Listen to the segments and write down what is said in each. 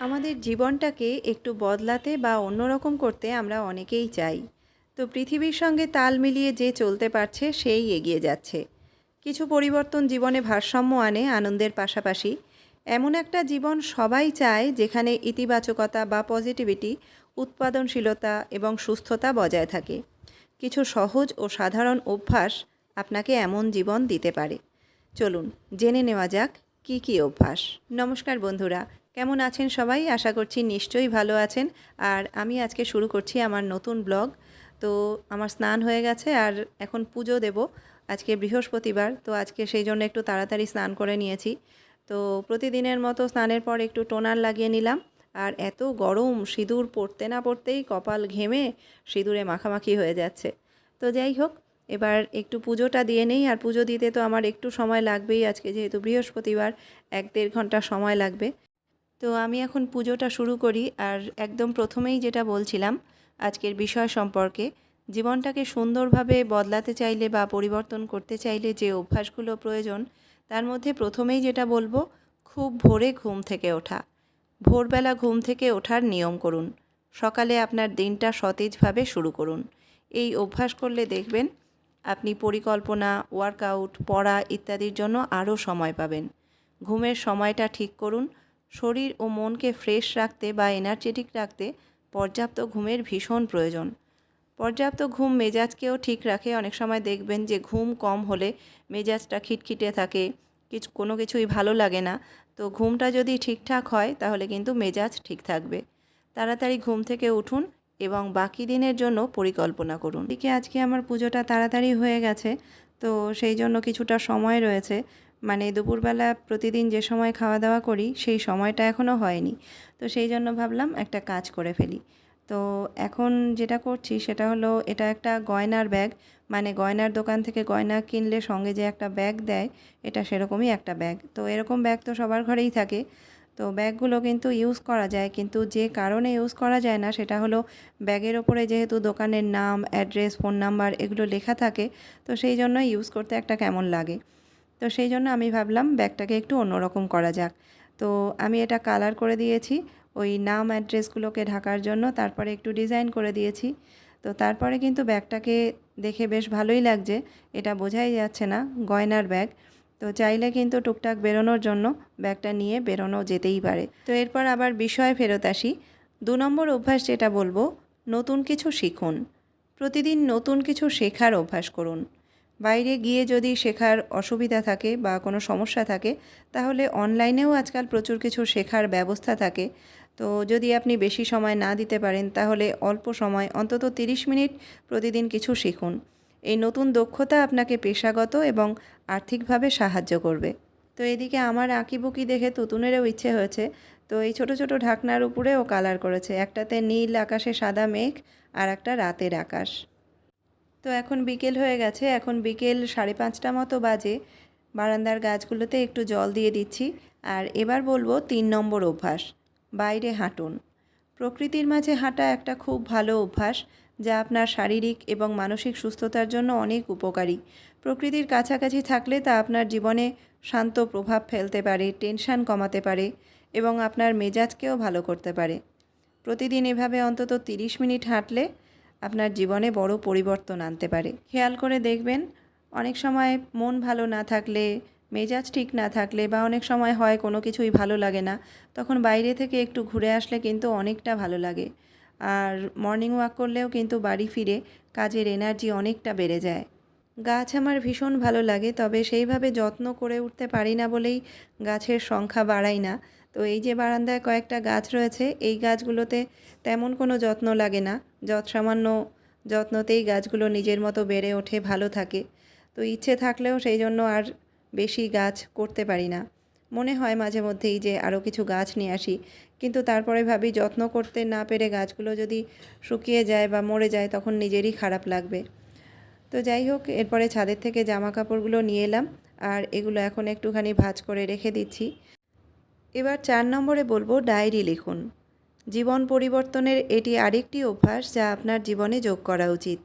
আমাদের জীবনটাকে একটু বদলাতে বা অন্যরকম করতে আমরা অনেকেই চাই। তো পৃথিবীর সঙ্গে তাল মিলিয়ে যে চলতে পারছে, সেই এগিয়ে যাচ্ছে। কিছু পরিবর্তন জীবনে ভারসাম্য আনে আনন্দের পাশাপাশি। এমন একটা জীবন সবাই চায় যেখানে ইতিবাচকতা বা পজিটিভিটি উৎপাদনশীলতা এবং সুস্থতা বজায় থাকে। কিছু সহজ ও সাধারণ অভ্যাস আপনাকে এমন জীবন দিতে পারে। চলুন, জেনে নেওয়া যাক কি কি অভ্যাস। নমস্কার বন্ধুরা কেমন আছেন সবাই? আশা করছি নিশ্চয়ই ভালো আছেন। আর আমি আজকে শুরু করছি আমার নতুন ব্লগ। তো আমার স্নান হয়ে গেছে আর এখন পুজো দেব। আজকে বৃহস্পতিবার, তো আজকে সেই জন্য একটু তাড়াতাড়ি স্নান করে নিয়েছি। তো প্রতিদিনের মতো স্নানের পর একটু টোনার লাগিয়ে নিলাম। আর এত গরম, সিঁদুর পড়তে না পড়তেই কপাল ঘেমে সিঁদুরে মাখামাখি হয়ে যাচ্ছে। তো যাই হোক, এবার একটু পুজোটা দিয়ে নেই। আর পুজো দিতে তো আমার একটু সময় লাগবেই। আজকে যেহেতু বৃহস্পতিবার, এক দেড় ঘণ্টা সময় লাগবে। তো আমি এখন পুজোটা শুরু করি আর একদম প্রথমেই যেটা বলছিলাম, আজকের বিষয় সম্পর্কে, জীবনটাকে সুন্দরভাবে বদলাতে চাইলে বা পরিবর্তন করতে চাইলে যে অভ্যাসগুলো প্রয়োজন, তার মধ্যে প্রথমেই যেটা বলব, খুব ভোরে ঘুম থেকে ওঠা। ভোরবেলা ঘুম থেকে ওঠার নিয়ম করুন। সকালে আপনার দিনটা সতেজভাবে শুরু করুন। এই অভ্যাস করলে দেখবেন, আপনি পরিকল্পনা ওয়ার্কআউট পড়া ইত্যাদির জন্য আরও সময় পাবেন। ঘুমের সময়টা ঠিক করুন শরীর ও মনকে ফ্রেশ রাখতে বা এনার্জেটিক রাখতে পর্যাপ্ত ঘুমের ভীষণ প্রয়োজন। পর্যাপ্ত ঘুম মেজাজকেও ঠিক রাখে। অনেক সময় দেখবেন যে ঘুম কম হলে মেজাজটা খিটখিটে থাকে, কিছু, কোনো কিছুই ভালো লাগে না। তো ঘুমটা যদি ঠিকঠাক হয়, তাহলে কিন্তু মেজাজ ঠিক থাকবে। তাড়াতাড়ি ঘুম থেকে উঠুন এবং বাকি দিনের জন্য পরিকল্পনা করুন। এদিকে আজকে আমার পুজোটা তাড়াতাড়ি হয়ে গেছে, তো সেই জন্য কিছুটা সময় রয়েছে। মানে দুপুরবেলা প্রতিদিন যে সময় খাওয়া দাওয়া করি, সেই সময়টা এখনও হয়নি। তো সেই জন্য ভাবলাম একটা কাজ করে ফেলি। তো এখন যেটা করছি সেটা হলো, এটা একটা গয়নার ব্যাগ। মানে গয়নার দোকান থেকে গয়না কিনলে সঙ্গে যে একটা ব্যাগ দেয়, এটা সেরকমই একটা ব্যাগ। তো এরকম ব্যাগ তো সবার ঘরেই থাকে। তো ব্যাগগুলো কিন্তু ইউজ করা যায়, কিন্তু যে কারণে ইউজ করা যায় না, সেটা হলো ব্যাগের ওপরে যেহেতু দোকানের নাম, অ্যাড্রেস, ফোন নাম্বার এগুলো লেখা থাকে, তো সেই জন্য ইউজ করতে একটা কেমন লাগে। তো সেই জন্য আমি ভাবলাম ব্যাগটাকে একটু অন্যরকম করা যাক। তো আমি এটা কালার করে দিয়েছি, ওই নাম অ্যাড্রেসগুলোকে ঢাকার জন্য, তারপরে একটু ডিজাইন করে দিয়েছি। তো তারপরে কিন্তু ব্যাগটাকে দেখে বেশ ভালোই লাগছে, এটা বোঝাই যাচ্ছে না, গয়নার ব্যাগ। তো চাইলে কিন্তু টুকটাক বেরোনোর জন্য ব্যাগটা নিয়ে বেরোনো যেতেই পারে। তো এরপর আবার বিষয়ে ফেরত আসি। দু নম্বর অভ্যাস যেটা বলব, নতুন কিছু শিখুন। প্রতিদিন নতুন কিছু শেখার অভ্যাস করুন। বাইরে গিয়ে যদি শেখার অসুবিধা থাকে বা কোনো সমস্যা থাকে, তাহলে অনলাইনেও আজকাল প্রচুর কিছু শেখার ব্যবস্থা থাকে। তো যদি আপনি বেশি সময় না দিতে পারেন, তাহলে অল্প সময়, অন্তত 30 মিনিট প্রতিদিন কিছু শিখুন। এই নতুন দক্ষতা আপনাকে পেশাগত এবং আর্থিকভাবে সাহায্য করবে। তো এদিকে আমার আঁকিবুকি দেখে তুতুনেরও ইচ্ছে হয়েছে। তো এই ছোট ছোট ঢাকনার উপরেও কালার করেছে। একটাতে নীল আকাশে সাদা মেঘ আর একটা রাতের আকাশ। তো এখন বিকেল হয়ে গেছে। এখন বিকেল সাড়ে পাঁচটা মতো বাজে। বারান্দার গাছগুলোতে একটু জল দিয়ে দিচ্ছি। আর এবার বলব তিন নম্বর অভ্যাস, বাইরে হাঁটুন। প্রকৃতির মাঝে হাঁটা একটা খুব ভালো অভ্যাস, যা আপনার শারীরিক এবং মানসিক সুস্থতার জন্য অনেক উপকারী। প্রকৃতির কাছাকাছি থাকলে তা আপনার জীবনে শান্ত প্রভাব ফেলতে পারে, টেনশান কমাতে পারে এবং আপনার মেজাজকেও ভালো করতে পারে। প্রতিদিন এভাবে অন্তত 30 মিনিট হাঁটলে আপনার জীবনে বড় পরিবর্তন আনতে পারে। খেয়াল করে দেখবেন, অনেক সময় মন ভালো না থাকলে, মেজাজ ঠিক না থাকলে বা অনেক সময় হয় কোনো কিছুই ভালো লাগে না, তখন বাইরে থেকে একটু ঘুরে আসলে কিন্তু অনেকটা ভালো লাগে। আর মর্নিং ওয়াক করলেও কিন্তু বাড়ি ফিরে কাজের এনার্জি অনেকটা বেড়ে যায়। গাছ আমার ভীষণ ভালো লাগে, তবে সেইভাবে যত্ন করে উঠতে পারি না বলেই গাছের সংখ্যা বাড়াই না। তো এই যে বারান্দায় কয়েকটা গাছ রয়েছে, এই গাছগুলোতে তেমন কোনো যত্ন লাগে না। যত সামান্য যত্নতেই গাছগুলো নিজের মতো বেড়ে ওঠে, ভালো থাকে। তো ইচ্ছে থাকলেও সেই জন্য আর বেশি গাছ করতে পারি না। মনে হয় মাঝে মধ্যেই যে আরও কিছু গাছ নিয়ে আসি, কিন্তু তারপরে ভাবি যত্ন করতে না পেরে গাছগুলো যদি শুকিয়ে যায় বা মরে যায় তখন নিজেরই খারাপ লাগবে। তো যাই হোক, এরপরে ছাদের থেকে জামা কাপড়গুলো নিয়ে এলাম আর এগুলো এখন একটুখানি ভাঁজ করে রেখে দিচ্ছি। এবার চার নম্বরে বলব ডায়েরি লিখুন। জীবন পরিবর্তনের এটি আরেকটি অভ্যাস যা আপনার জীবনে যোগ করা উচিত।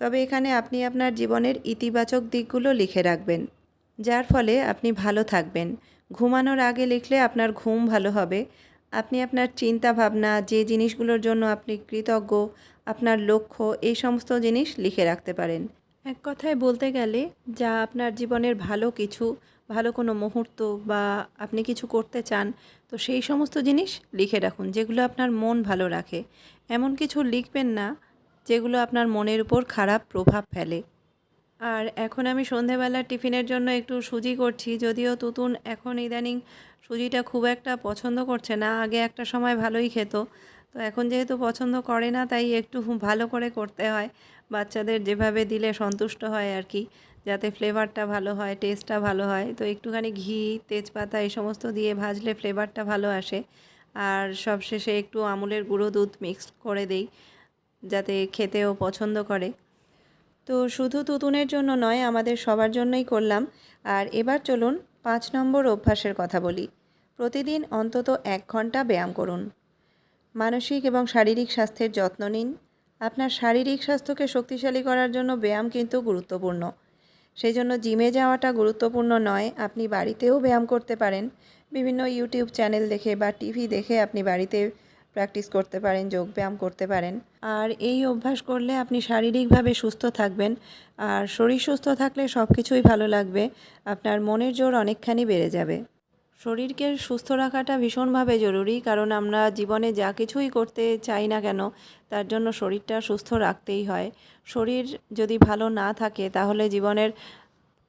তবে এখানে আপনি আপনার জীবনের ইতিবাচক দিকগুলো লিখে রাখবেন, যার ফলে আপনি ভালো থাকবেন। ঘুমানোর আগে লিখলে আপনার ঘুম ভালো হবে। আপনি আপনার চিন্তা ভাবনা যে জিনিসগুলোর জন্য আপনি কৃতজ্ঞ, আপনার লক্ষ্য, এই সমস্ত জিনিস লিখে রাখতে পারেন। এক কথায় বলতে গেলে, যা আপনার জীবনের ভালো কিছু, ভালো কোনো মুহূর্ত বা আপনি কিছু করতে চান, তো সেই সমস্ত জিনিস লিখে রাখুন, যেগুলো আপনার মন ভালো রাখে। এমন কিছু লিখবেন না, যেগুলো আপনার মনের উপর খারাপ প্রভাব ফেলে। আর এখন আমি সন্ধেবেলা টিফিনের জন্য একটু সুজি করছি, যদিও তুতুন এখন ইদানিং সুজিটা খুব একটা পছন্দ করছে না, আগে একটা সময় ভালোই খেত। তো এখন যেহেতু পছন্দ করে না, তাই একটু ভালো করে করতে হয়। বাচ্চাদের যেভাবে দিলে সন্তুষ্ট হয় আর কি, যাতে ফ্লেভারটা ভালো হয়, টেস্টটা ভালো হয়। তো একটুখানি ঘি, তেজপাতা এই সমস্ত দিয়ে ভাজলে ফ্লেভারটা ভালো আসে। আর সবশেষে একটু আমুলের গুঁড়ো দুধ মিক্স করে দেই, যাতে খেতেও পছন্দ করে। তো শুধু তুতুনের জন্য নয়, আমাদের সবার জন্যই করলাম। আর এবার চলুন পাঁচ নম্বর অভ্যাসের কথা বলি। প্রতিদিন অন্তত এক ঘণ্টা ব্যায়াম করুন। মানসিক এবং শারীরিক স্বাস্থ্যের যত্ন নিন। আপনার শারীরিক স্বাস্থ্যকে শক্তিশালী করার জন্য ব্যায়াম কিন্তু গুরুত্বপূর্ণ। সেই জন্য জিমে যাওয়াটা গুরুত্বপূর্ণ নয়, আপনি বাড়িতেও ব্যায়াম করতে পারেন। বিভিন্ন ইউটিউব চ্যানেল দেখে বা টিভি দেখে আপনি বাড়িতে প্র্যাকটিস করতে পারেন যোগব্যায়াম করতে পারেন। আর এই অভ্যাস করলে আপনি শারীরিকভাবে সুস্থ থাকবেন। আর শরীর সুস্থ থাকলে সব কিছুই ভালো লাগবে। আপনার মনের জোর অনেকখানি বেড়ে যাবে। শরীরকে সুস্থ রাখাটা ভীষণভাবে জরুরি, কারণ আমরা জীবনে যা কিছুই করতে চাই না কেন, তার জন্য শরীরটা সুস্থ রাখতেই হয়। শরীর যদি ভালো না থাকে, তাহলে জীবনের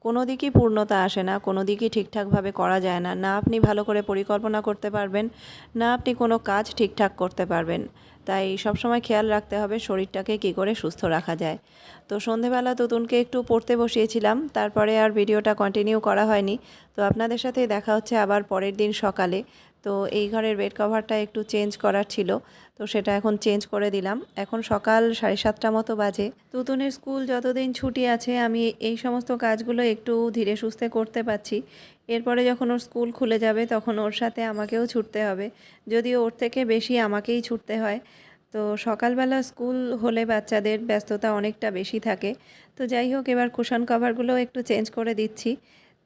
কোনো দিকই পূর্ণতা আসে না, কোনো দিকই ঠিকঠাকভাবে করা যায় না। না আপনি ভালো করে পরিকল্পনা করতে পারবেন, না আপনি কোনো কাজ ঠিকঠাক করতে পারবেন। তাই সবসময় খেয়াল রাখতে হবে শরীরটাকে কি করে সুস্থ রাখা যায়। তো সন্ধেবেলা তুতুনকে একটু পড়তে বসিয়েছিলাম, তারপরে আর ভিডিওটা কন্টিনিউ করা হয়নি। তো আপনাদের সাথে দেখা হচ্ছে আবার পরের দিন সকালে। তো এই ঘরের বেড কভারটা একটু চেঞ্জ করার ছিল, তো সেটা এখন চেঞ্জ করে দিলাম। এখন সকাল সাড়ে সাতটা মতো বাজে। তুতুনের স্কুল যতদিন ছুটি আছে, আমি এই সমস্ত কাজগুলো একটু ধীরে সুস্থে করতে পারছি। এরপরে যখন ওর স্কুল খুলে যাবে, তখন ওর সাথে আমাকেও ছুটতে হবে। যদিও ওর থেকে বেশি আমাকেই ছুটতে হয়। তো সকালবেলা স্কুল হলে বাচ্চাদের ব্যস্ততা অনেকটা বেশি থাকে। তো যাই হোক, এবার কুশন কভারগুলো একটু চেঞ্জ করে দিচ্ছি।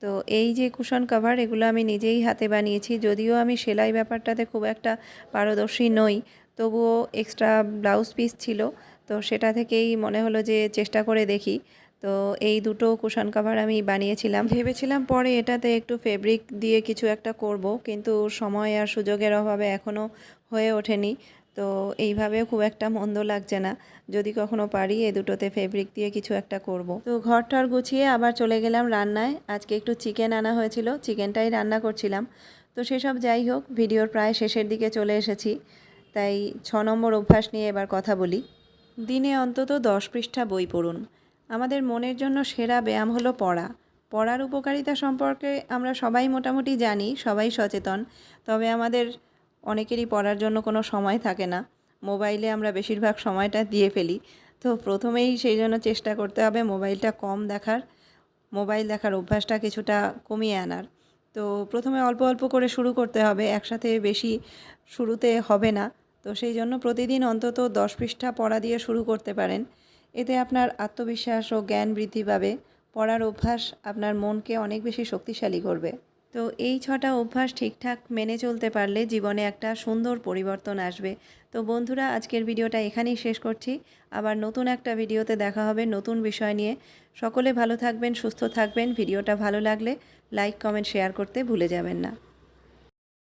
তো এই যে কুশন কভার এগুলো আমি নিজেই হাতে বানিয়েছি। যদিও আমি সেলাই ব্যাপারটাতে খুব একটা পারদর্শী নই, তবুও এক্সট্রা ব্লাউজ পিস ছিল। তো সেটা থেকেই মনে হলো যে চেষ্টা করে দেখি। তো এই দুটো কুশন কভার আমি বানিয়েছিলাম। ভেবেছিলাম পরে এটাতে একটু ফেব্রিক দিয়ে কিছু একটা করব, কিন্তু সময় আর সুযোগের অভাবে এখনও হয়ে ওঠেনি। তো এইভাবে খুব একটা মন্দ লাগছে না। যদি কখনো পারি এ দুটোতে ফেব্রিক দিয়ে কিছু একটা করব। তো ঘর ঘরটার গুছিয়ে আবার চলে গেলাম রান্নায়। আজকে একটু চিকেন আনা হয়েছিল চিকেনটাই রান্না করছিলাম। তো সেসব যাই হোক, ভিডিওর প্রায় শেষের দিকে চলে এসেছি। তাই ছ নম্বর অভ্যাস নিয়ে এবার কথা বলি। দিনে অন্তত দশ পৃষ্ঠা বই পড়ুন। আমাদের মনের জন্য সেরা ব্যায়াম হলো পড়া। পড়ার উপকারিতা সম্পর্কে আমরা সবাই মোটামুটি জানি, সবাই সচেতন। তবে আমাদের অনেকেরই পড়ার জন্য কোনো সময় থাকে না। মোবাইলে আমরা বেশিরভাগ সময়টা দিয়ে ফেলি। তো প্রথমেই সেই জন্য চেষ্টা করতে হবে মোবাইলটা কম দেখার, মোবাইল দেখার অভ্যাসটা কিছুটা কমিয়ে আনার। তো প্রথমে অল্প অল্প করে শুরু করতে হবে, একসাথে বেশি শুরুতে হবে না। তো সেই জন্য প্রতিদিন অন্তত দশ পৃষ্ঠা পড়া দিয়ে শুরু করতে পারেন। এতে আপনার আত্মবিশ্বাস ও জ্ঞান বৃদ্ধি পাবে। পড়ার অভ্যাস আপনার মনকে অনেক বেশি শক্তিশালী করবে। তো এই ছটা অভ্যাস ঠিকঠাক মেনে চলতে পারলে জীবনে একটা সুন্দর পরিবর্তন আসবে। তো বন্ধুরা, আজকের ভিডিওটা এখানেই শেষ করছি। আবার নতুন একটা ভিডিওতে দেখা হবে নতুন বিষয় নিয়ে। সকলে ভালো থাকবেন, সুস্থ থাকবেন। ভিডিওটা ভালো লাগলে লাইক, কমেন্ট, শেয়ার করতে ভুলে যাবেন না।